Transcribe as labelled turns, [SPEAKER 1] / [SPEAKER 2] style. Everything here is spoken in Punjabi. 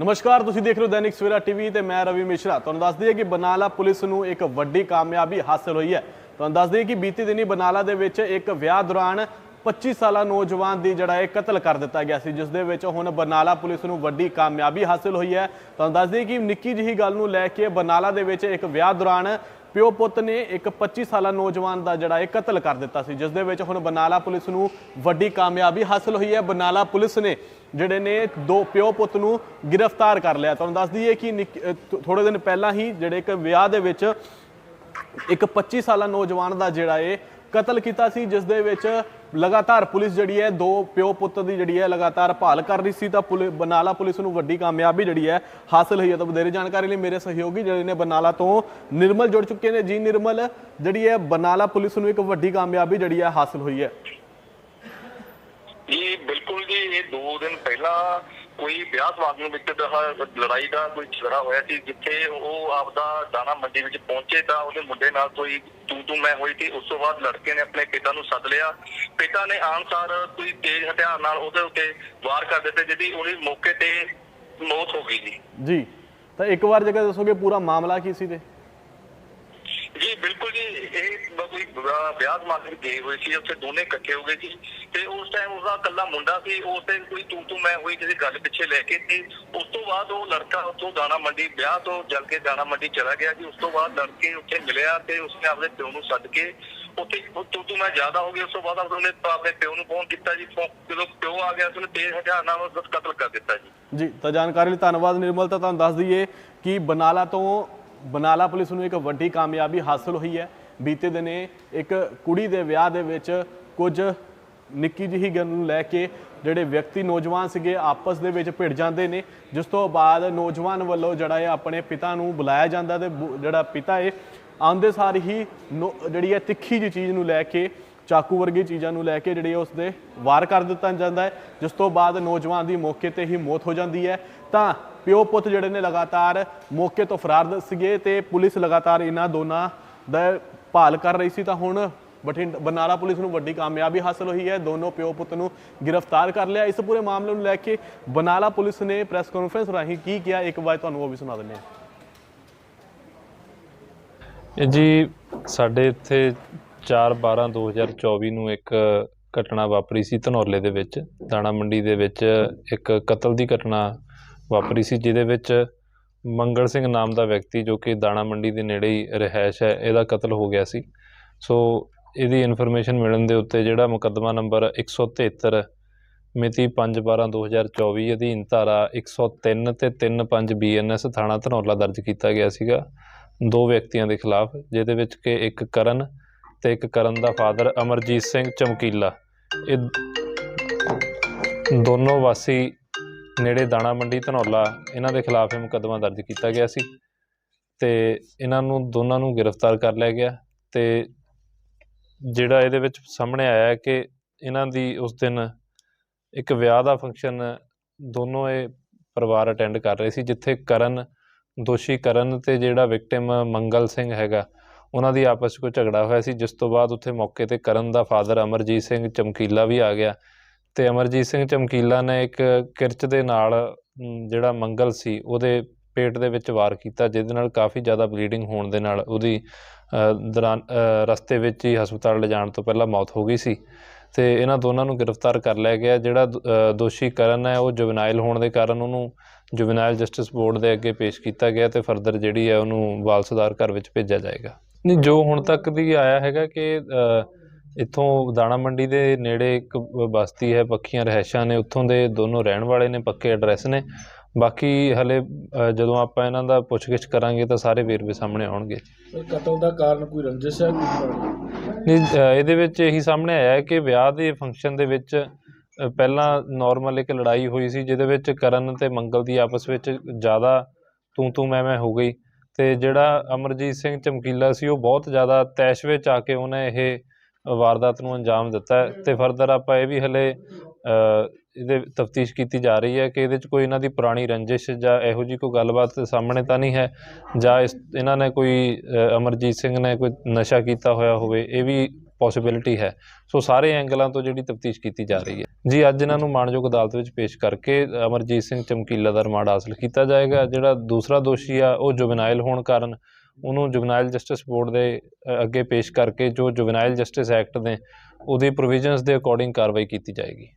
[SPEAKER 1] ਨਮਸਕਾਰ, ਤੁਸੀਂ ਦੇਖ ਰਹੇ ਹੋ ਦੈਨਿਕ ਸਵੇਰਾ ਟੀਵੀ ਤੇ ਮੈਂ ਰਵੀ ਮਿਸ਼ਰਾ। ਤੁਹਾਨੂੰ ਦੱਸ ਦਈਏ ਕਿ ਬਨਾਲਾ ਪੁਲਿਸ ਨੂੰ ਇੱਕ ਵੱਡੀ ਕਾਮਯਾਬੀ ਹਾਸਲ ਹੋਈ ਹੈ। ਤੁਹਾਨੂੰ ਦੱਸ ਦਈਏ ਕਿ ਬੀਤੀ ਦਿਨੀ ਬਨਾਲਾ ਦੇ ਵਿੱਚ ਇੱਕ ਵਿਆਹ ਦੌਰਾਨ 25 ਸਾਲਾ ਨੌਜਵਾਨ ਦੀ ਜਿਹੜਾ ਇਹ ਕਤਲ ਕਰ ਦਿੱਤਾ ਗਿਆ ਸੀ, ਜਿਸ ਦੇ ਵਿੱਚ ਹੁਣ ਬਰਨਾਲਾ ਪੁਲਿਸ ਨੂੰ ਵੱਡੀ ਕਾਮਯਾਬੀ ਹਾਸਲ ਹੋਈ ਹੈ। ਤੁਹਾਨੂੰ ਦੱਸ ਦਈਏ ਕਿ ਨਿੱਕੀ ਜਿਹੀ ਗੱਲ ਨੂੰ ਲੈ ਕੇ ਬਰਨਾਲਾ ਦੇ ਵਿੱਚ ਇੱਕ ਵਿਆਹ ਦੌਰਾਨ ਪਿਓ ਪੁੱਤ ਨੇ ਇੱਕ 25 ਸਾਲਾ ਨੌਜਵਾਨ ਦਾ ਜਿਹੜਾ ਇਹ ਕਤਲ ਕਰ ਦਿੱਤਾ ਸੀ, ਜਿਸ ਦੇ ਵਿੱਚ ਹੁਣ ਬਨਾਲਾ ਪੁਲਿਸ ਨੂੰ ਵੱਡੀ ਕਾਮਯਾਬੀ ਹਾਸਲ ਹੋਈ ਹੈ। ਬਨਾਲਾ ਪੁਲਿਸ ਨੇ ਜਿਹੜੇ ਨੇ ਦੋ ਪਿਓ ਪੁੱਤ ਨੂੰ ਗ੍ਰਿਫਤਾਰ ਕਰ ਲਿਆ। ਤੁਹਾਨੂੰ ਦੱਸ ਦਈਏ ਕਿ ਨਿੱਕ- ਥੋੜੇ ਦਿਨ ਪਹਿਲਾਂ ਹੀ ਜਿਹੜੇ ਇੱਕ ਵਿਆਹ ਦੇ ਵਿੱਚ ਇੱਕ 25 ਸਾਲਾ ਨੌਜਵਾਨ ਦਾ ਜਿਹੜਾ ਇਹ ਕਤਲ ਕੀਤਾ ਸੀ, ਜਿਸ ਦੇ ਵਿੱਚ ਲਗਾਤਾਰ ਪੁਲਿਸ ਜਿਹੜੀ ਹੈ, ਦੋ ਪਿਓ ਪੁੱਤ ਦੀ ਜਿਹੜੀ ਹੈ, ਲਗਾਤਾਰ ਭਾਲ ਕਰ ਰਹੀ ਸੀ, ਤਾਂ ਪੁਲਿ- ਪੁਲਿਸ ਨੂੰ ਵੱਡੀ ਕਾਮਯਾਬੀ ਜਿਹੜੀ ਹੈ, ਹਾਸਲ ਹੋਈ ਹੈ। ਤਾਂ ਵਧੇਰੇ ਜਾਣਕਾਰੀ ਲਈ ਮੇਰੇ ਸਹਿਯੋਗੀ ਜਿਹੜੇ ਨੇ ਬਰਨਾਲਾ ਤੋਂ ਨਿਰਮਲ ਜੁੜ ਚੁੱਕੇ ਨੇ। ਜੀ, ਨਿਰਮਲ, ਜਿਹੜੀ ਹੈ, ਬਰਨਾਲਾ ਪੁਲਿਸ ਨੂੰ ਇੱਕ ਵੱਡੀ ਕਾਮਯਾਬੀ ਜਿਹੜੀ ਹੈ, ਹਾਸਲ ਹੋਈ ਹੈ।
[SPEAKER 2] ਜੀ, ਬਿਲਕੁਲ ਜੀ। ਇਹ ਦੋ ਦਿਨ ਪਹਿਲਾਂ ਕੋਈ ਵਿਆਹ ਸਮਾਗਮ ਵਿੱਚ ਦਾ ਲੜਾਈ ਦਾ ਕੋਈ ਝਗੜਾ ਹੋਇਆ ਸੀ ਜਿੱਥੇ ਉਹ ਆਪਦਾ ਦਾਣਾ ਮੰਡੀ ਵਿੱਚ ਪਹੁੰਚੇ ਤਾਂ ਉਹਦੇ ਮੁੰਡੇ ਨਾਲ ਕੋਈ ਤੂੰ ਤੂੰ ਮੈਂ ਹੋਈ ਸੀ। ਉਸ ਤੋਂ ਬਾਅਦ ਲੜਕੇ ਨੇ ਆਪਣੇ ਪਿਤਾ ਨੂੰ ਸੱਦ ਲਿਆ। ਪਿਤਾ ਨੇ ਆਨਸਾਰ ਕੋਈ ਤੇਜ਼ ਹਥਿਆਰ ਨਾਲ ਉਹਦੇ ਉੱਤੇ ਵਾਰ ਕਰ ਦਿੱਤੇ ਜਿਹਦੀ ਉਹਦੀ ਮੌਕੇ ਤੇ ਮੌਤ ਹੋ ਗਈ ਜੀ
[SPEAKER 1] ਜੀ ਤਾਂ ਇੱਕ ਵਾਰ ਜਗ੍ਹਾ ਦੱਸੋਗੇ ਪੂਰਾ ਮਾਮਲਾ ਕੀ ਸੀ ਤੇ?
[SPEAKER 2] ਜੀ ਬਿਲਕੁਲ ਜੀ ਇਹ ਕੋਈ ਵਿਆਹ ਸਮਾਗਮ ਗਏ ਹੋਏ ਸੀ ਉੱਥੇ ਦੋਨੇ ਇਕੱਠੇ ਹੋ ਗਏ ਸੀ। ਤੇ ਉਸ ਟਾਈਮ ਉਹਦਾ ਇਕੱਲਾ ਮੁੰਡਾ ਸੀ, ਉਹ ਤੇ ਕੋਈ ਤੂੰ ਤੂੰ ਮੈਂ ਹੋਈ ਕਿਸੇ ਗੱਲ ਪਿੱਛੇ ਲੈ ਕੇ ਤੇ ਉਸ ਤੋਂ ਬਾਅਦ ਉਹ ਲੜਕਾ ਉੱਥੋਂ ਦਾਣਾ ਮੰਡੀ ਵਿਆਹ ਤੋਂ ਜਲ ਕੇ ਦਾਣਾ ਮੰਡੀ ਚਲਾ ਗਿਆ ਜੀ। ਉਸ ਤੋਂ ਬਾਅਦ ਲੜਕੇ ਉੱਥੇ ਮਿਲਿਆ ਤੇ ਉਸਨੇ ਆਪਣੇ ਪਿਓ ਨੂੰ ਸੱਦ ਕੇ ਉੱਥੇ ਤੂੰ ਤੂੰ ਮੈਂ ਜ਼ਿਆਦਾ ਹੋ ਗਈ, ਉਸ ਤੋਂ ਬਾਅਦ ਉਹਨੇ ਆਪਣੇ ਪਿਓ ਨੂੰ ਫੋਨ ਕੀਤਾ ਜੀ। ਜਦੋਂ ਪਿਓ ਆ ਗਿਆ ਉਸਨੇ ਤੇਜ਼ ਹਥਿਆਰ ਨਾਲ ਉਸ ਕਤਲ ਕਰ ਦਿੱਤਾ ਜੀ।
[SPEAKER 1] ਜੀ, ਤਾਂ ਜਾਣਕਾਰੀ ਲਈ ਧੰਨਵਾਦ ਨਿਰਮਲ, ਤਾਂ ਤੁਹਾਨੂੰ ਦੱਸ ਦਈਏ ਕਿ ਬਨਾਲਾ ਤੋਂ ਬਨਾਲਾ ਪੁਲਿਸ ਨੂੰ ਇੱਕ ਵੱਡੀ ਕਾਮਯਾਬੀ ਹਾਸਲ ਹੋਈ ਹੈ। ਬੀਤੇ ਦਿਨੇ ਇੱਕ ਕੁੜੀ ਦੇ ਵਿਆਹ ਦੇ ਵਿੱਚ ਕੁਝ ਨਿੱਕੀ ਜਿਹੀ ਗੱਲ ਨੂੰ ਲੈ ਕੇ ਜਿਹੜੇ ਵਿਅਕਤੀ ਨੌਜਵਾਨ ਸੀਗੇ ਆਪਸ ਦੇ ਵਿੱਚ ਭਿੜ ਜਾਂਦੇ ਨੇ, ਜਿਸ ਤੋਂ ਬਾਅਦ ਨੌਜਵਾਨ ਵੱਲੋਂ ਜਿਹੜਾ ਹੈ ਆਪਣੇ ਪਿਤਾ ਨੂੰ ਬੁਲਾਇਆ ਜਾਂਦਾ ਤੇ ਬੁ- ਜਿਹੜਾ ਪਿਤਾ ਹੈ ਆਉਂਦੇ ਸਾਰ ਹੀ ਨੋ- ਜਿਹੜੀ ਹੈ ਤਿੱਖੀ ਜਿਹੀ ਚੀਜ਼ ਨੂੰ ਲੈ ਕੇ, ਚਾਕੂ ਵਰਗੀ ਚੀਜ਼ਾਂ ਨੂੰ ਲੈ ਕੇ ਜਿਹੜੀ ਉਸ ਦੇ ਵਾਰ ਕਰ ਦਿੱਤਾ ਜਾਂਦਾ ਹੈ, ਜਿਸ ਤੋਂ ਬਾਅਦ ਨੌਜਵਾਨ ਦੀ ਮੌਕੇ ਤੇ ਹੀ ਮੌਤ ਹੋ ਜਾਂਦੀ ਹੈ। ਤਾਂ ਪਿਓ ਪੁੱਤ ਜਿਹੜੇ ਨੇ ਲਗਾਤਾਰ ਮੌਕੇ ਤੋਂ ਫਰਾਰ ਸੀਗੇ ਤੇ ਪੁਲਿਸ ਲਗਾਤਾਰ ਇਹਨਾਂ ਦੋਨਾਂ ਦਾ ਭਾਲ ਕਰ ਰਹੀ ਸੀ। ਤਾਂ ਹੁਣ ਬਠਿੰਡਾ ਬਰਨਾਲਾ ਪੁਲਿਸ ਨੂੰ ਵੱਡੀ ਕਾਮਯਾਬੀ ਹਾਸਲ ਹੋਈ ਹੈ। ਦੋਨੋਂ ਪਿਓ ਪੁੱਤ ਨੂੰ ਗ੍ਰਿਫਤਾਰ ਕਰ ਲਿਆ। ਇਸ ਪੂਰੇ ਮਾਮਲੇ ਨੂੰ ਲੈ ਕੇ ਬਰਨਾਲਾ ਪੁਲਿਸ ਨੇ ਪ੍ਰੈਸ ਕਾਨਫਰੰਸ ਰਾਹੀਂ ਕੀ ਕਿਹਾ, ਇੱਕ ਵਾਰ ਤੁਹਾਨੂੰ ਉਹ ਵੀ ਸੁਣਾ ਦਿੰਦੇ ਹਾਂ।
[SPEAKER 3] ਜੀ, ਸਾਡੇ ਇੱਥੇ 4/12/2024 ਨੂੰ ਇੱਕ ਘਟਨਾ ਵਾਪਰੀ ਸੀ ਧਨੌਲੇ ਦੇ ਵਿੱਚ। ਦਾਣਾ ਮੰਡੀ ਦੇ ਵਿੱਚ ਇੱਕ ਕਤਲ ਦੀ ਘਟਨਾ ਵਾਪਰੀ ਸੀ, ਜਿਹਦੇ ਵਿੱਚ ਮੰਗਲ ਸਿੰਘ ਨਾਮ ਦਾ ਵਿਅਕਤੀ ਜੋ ਕਿ ਦਾਣਾ ਮੰਡੀ ਦੇ ਨੇੜੇ ਹੀ ਰਿਹਾਇਸ਼ ਹੈ, ਇਹਦਾ ਕਤਲ ਹੋ ਗਿਆ ਸੀ। ਸੋ ਇਹਦੀ ਇਨਫੋਰਮੇਸ਼ਨ ਮਿਲਣ ਦੇ ਉੱਤੇ ਜਿਹੜਾ ਮੁਕੱਦਮਾ ਨੰਬਰ 173 ਮਿਤੀ 5/12/2024 ਅਧੀਨ ਧਾਰਾ 103 ਤੇ 35 ਬੀਐਨਐਸ ਥਾਣਾ ਧਨੌਲਾ ਦਰਜ ਕੀਤਾ ਗਿਆ ਸੀਗਾ। ਦੋ ਵਿਅਕਤੀਆਂ ਦੇ ਖਿਲਾਫ, ਜਿਹਦੇ ਵਿੱਚ ਕਿ ਇੱਕ ਕਰਨ ਤੇ ਇੱਕ ਕਰਨ ਦਾ ਫਾਦਰ ਅਮਰਜੀਤ ਸਿੰਘ ਚਮਕੀਲਾ। ਇਹ ਦੋਨੋਂ ਵਾਸੀ ਨੇੜੇ ਦਾਣਾ ਮੰਡੀ ਧਨੌਲਾ, ਇਹਨਾਂ ਦੇ ਖਿਲਾਫ ਇਹ ਮੁਕੱਦਮਾ ਦਰਜ ਕੀਤਾ ਗਿਆ ਸੀ ਤੇ ਇਹਨਾਂ ਨੂੰ, ਦੋਨਾਂ ਨੂੰ ਗ੍ਰਿਫਤਾਰ ਕਰ ਲਿਆ ਗਿਆ ਤੇ ਜਿਹੜਾ ਇਹਦੇ ਵਿੱਚ ਸਾਹਮਣੇ ਆਇਆ ਹੈ ਕਿ ਇਹਨਾਂ ਦੀ ਉਸ ਦਿਨ ਇੱਕ ਵਿਆਹ ਦਾ ਫੰਕਸ਼ਨ ਦੋਨੋਂ ਇਹ ਪਰਿਵਾਰ ਅਟੈਂਡ ਕਰ ਰਹੇ ਸੀ, ਜਿੱਥੇ ਕਰਨ, ਦੋਸ਼ੀ ਕਰਨ ਤੇ ਜਿਹੜਾ ਵਿਕਟਿਮ ਮੰਗਲ ਸਿੰਘ ਹੈਗਾ, ਉਹਨਾਂ ਦੀ ਆਪਸ 'ਚ ਕੋਈ ਝਗੜਾ ਹੋਇਆ ਸੀ, ਜਿਸ ਤੋਂ ਬਾਅਦ ਉੱਥੇ ਮੌਕੇ ਤੇ ਕਰਨ ਦਾ ਫਾਦਰ ਅਮਰਜੀਤ ਸਿੰਘ ਚਮਕੀਲਾ ਵੀ ਆ ਗਿਆ ਤੇ ਅਮਰਜੀਤ ਸਿੰਘ ਚਮਕੀਲਾ ਨੇ ਇੱਕ ਕਿਰਚ ਦੇ ਨਾਲ ਜਿਹੜਾ ਮੰਗਲ ਸੀ, ਉਹਦੇ ਪੇਟ ਦੇ ਵਿੱਚ ਵਾਰ ਕੀਤਾ, ਜਿਹਦੇ ਨਾਲ ਕਾਫੀ ਜ਼ਿਆਦਾ ਬਲੀਡਿੰਗ ਹੋਣ ਦੇ ਨਾਲ ਉਹਦੀ ਦੌਰਾਨ ਰਸਤੇ ਵਿੱਚ ਹੀ ਹਸਪਤਾਲ ਲਿਜਾਣ ਤੋਂ ਪਹਿਲਾਂ ਮੌਤ ਹੋ ਗਈ ਸੀ। ਤੇ ਇਹਨਾਂ ਦੋਨਾਂ ਨੂੰ ਗ੍ਰਿਫਤਾਰ ਕਰ ਲਿਆ ਗਿਆ। ਜਿਹੜਾ ਦੋਸ਼ੀ ਕਰਨ ਹੈ, ਉਹ ਜੁਵਨਾਈਲ ਹੋਣ ਦੇ ਕਾਰਨ ਉਹਨੂੰ ਜੁਵਨਾਈਲ ਜਸਟਿਸ ਬੋਰਡ ਦੇ ਅੱਗੇ ਪੇਸ਼ ਕੀਤਾ ਗਿਆ ਤੇ ਫਰਦਰ ਜਿਹੜੀ ਹੈ ਉਹਨੂੰ ਬਾਲ ਸੁਧਾਰ ਘਰ ਵਿੱਚ ਭੇਜਿਆ ਜਾਏਗਾ। ਨਹੀਂ, ਜੋ ਹੁਣ ਤੱਕ ਦੀ ਆਇਆ ਹੈਗਾ ਕਿ ਇੱਥੋਂ ਦਾਣਾ ਮੰਡੀ ਦੇ ਨੇੜੇ ਇੱਕ ਬਸਤੀ ਹੈ, ਪੱਖੀਆਂ, ਰਹਿਸ਼ਾਂ ਨੇ ਉੱਥੋਂ ਦੇ ਦੋਨੋਂ ਰਹਿਣ ਵਾਲੇ ਨੇ, ਪੱਕੇ ਐਡਰੈਸ ਨੇ। ਬਾਕੀ ਹਲੇ ਅ, ਜਦੋਂ ਆਪਾਂ ਇਹਨਾਂ ਦਾ ਪੁੱਛਗਿੱਛ ਕਰਾਂਗੇ ਤਾਂ ਸਾਰੇ ਵੇਰਵੇ ਸਾਹਮਣੇ ਆਉਣਗੇ।
[SPEAKER 4] ਸਰ ਕਤਲ ਦਾ ਕਾਰਨ ਕੋਈ ਰੰਜਿਸ਼ ਹੈ ਕੋਈ ਪੁਰਾਣੀ?
[SPEAKER 3] ਨਹੀਂ ਅ, ਇਹਦੇ ਵਿੱਚ ਇਹੀ ਸਾਹਮਣੇ ਆਇਆ ਹੈ ਕਿ ਵਿਆਹ ਦੇ ਫੰਕਸ਼ਨ ਦੇ ਵਿੱਚ ਅ, ਪਹਿਲਾਂ ਨਾਰਮਲ ਇੱਕ ਲੜਾਈ ਹੋਈ ਸੀ ਜਿਹਦੇ ਵਿੱਚ ਕਰਨ ਤੇ ਮੰਗਲ ਦੀ ਆਪਸ ਵਿੱਚ ਜ਼ਿਆਦਾ ਤੂੰ ਤੂੰ ਮੈਂ ਮੈਂ ਹੋ ਗਈ। ਤੇ ਜਿਹੜਾ ਅਮਰਜੀਤ ਸਿੰਘ ਚਮਕੀਲਾ ਸੀ ਉਹ ਬਹੁਤ ਜ਼ਿਆਦਾ ਤੈਸ਼ ਵਿੱਚ ਆ ਕੇ ਉਹਨੇ ਇਹ ਵਾਰਦਾਤ ਨੂੰ ਅੰਜਾਮ ਦਿੱਤਾ ਹੈ। ਤੇ ਫਰਦਰ ਆਪਾਂ ਇਹ ਵੀ ਹਲੇ ਇਹਦੇ ਤਫਤੀਸ਼ ਕੀਤੀ ਜਾ ਰਹੀ ਹੈ ਕਿ ਇਹਦੇ 'ਚ ਕੋਈ ਇਹਨਾਂ ਦੀ ਪੁਰਾਣੀ ਰੰਜਿਸ਼ ਜਾਂ ਇਹੋ ਜੀ ਕੋਈ ਗੱਲਬਾਤ ਸਾਹਮਣੇ ਤਾਂ ਨਹੀਂ ਹੈ, ਜਾਂ ਇਸ ਇਹਨਾਂ ਨੇ ਕੋਈ ਅਮਰਜੀਤ ਸਿੰਘ ਨੇ ਕੋਈ ਨਸ਼ਾ ਕੀਤਾ ਹੋਇਆ ਹੋਵੇ, ਇਹ ਵੀ ਪੋਸਿਬਿਲਿਟੀ ਹੈ। ਸੋ ਸਾਰੇ ਐਂਗਲਾਂ ਤੋਂ ਜਿਹੜੀ ਤਫਤੀਸ਼ ਕੀਤੀ ਜਾ ਰਹੀ ਹੈ। ਜੀ, ਅੱਜ ਇਹਨਾਂ ਨੂੰ ਮਾਣਯੋਗ ਅਦਾਲਤ ਵਿੱਚ ਪੇਸ਼ ਕਰਕੇ ਅਮਰਜੀਤ ਸਿੰਘ ਚਮਕੀਲਾ ਦਾ ਰਿਮਾਂਡ ਹਾਸਲ ਕੀਤਾ ਜਾਏਗਾ। ਜਿਹੜਾ ਦੂਸਰਾ ਦੋਸ਼ੀ ਆ, ਉਹ ਜੁਵਨਾਈਲ ਹੋਣ ਕਾਰਨ ਉਹਨੂੰ ਜੁਵਨਾਈਲ ਜਸਟਿਸ ਬੋਰਡ ਦੇ ਅੱਗੇ ਪੇਸ਼ ਕਰਕੇ ਜੋ ਜੁਵਨਾਈਲ ਜਸਟਿਸ ਐਕਟ ਨੇ, ਉਹਦੀ ਪ੍ਰੋਵੀਜ਼ਨਸ ਦੇ ਅਕੋਰਡਿੰਗ ਕਾਰਵਾਈ ਕੀਤੀ ਜਾਏਗੀ।